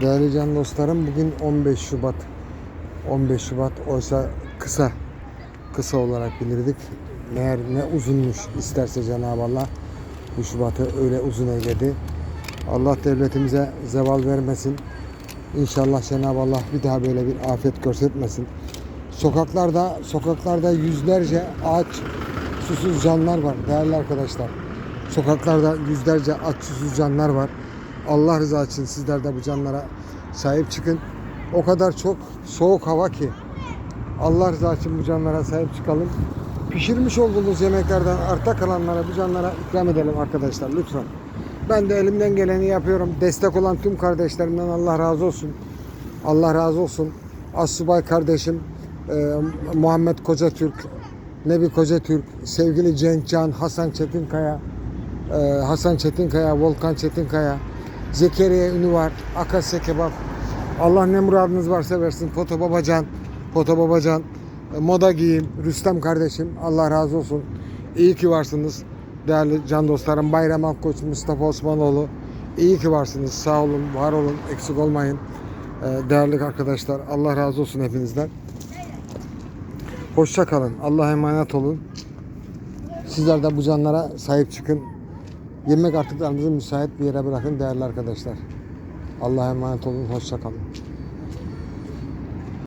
Değerli can dostlarım bugün 15 Şubat. 15 Şubat oysa kısa kısa olarak bilirdik. Meğer ne uzunmuş isterse Cenab-ı Allah bu Şubat'ı öyle uzun eyledi. Allah devletimize zeval vermesin. İnşallah Cenab-ı Allah bir daha böyle bir afet görsetmesin. Sokaklarda sokaklarda yüzlerce ağaç susuz canlar var değerli arkadaşlar. Sokaklarda yüzlerce aç susuz canlar var. Allah rızası için sizler de bu canlara sahip çıkın. O kadar çok soğuk hava ki Allah rızası için bu canlara sahip çıkalım. Pişirmiş olduğumuz yemeklerden arta kalanlara bu canlara ikram edelim arkadaşlar lütfen. Ben de elimden geleni yapıyorum. Destek olan tüm kardeşlerimden Allah razı olsun. Allah razı olsun. Assubay kardeşim e, Muhammed Kocatürk, Nebi Kocatürk, sevgili Cenk Can, Hasan Çetinkaya, e, Hasan Çetinkaya, Volkan Çetinkaya, Zekeriya Ünü var, Akasya Kebap. Allah ne muradınız varsa versin. Foto Babacan, Foto Babacan, e, Moda Giyim, Rüstem kardeşim. Allah razı olsun. İyi ki varsınız. Değerli can dostlarım, Bayram Akkoç, Mustafa Osmanoğlu. İyi ki varsınız. Sağ olun, var olun, eksik olmayın. E, değerli arkadaşlar, Allah razı olsun hepinizden. Hoşça kalın. Allah'a emanet olun. Sizler de bu canlara sahip çıkın. Yemek artıklarınızı müsait bir yere bırakın değerli arkadaşlar. Allah'a emanet olun. Hoşça kalın.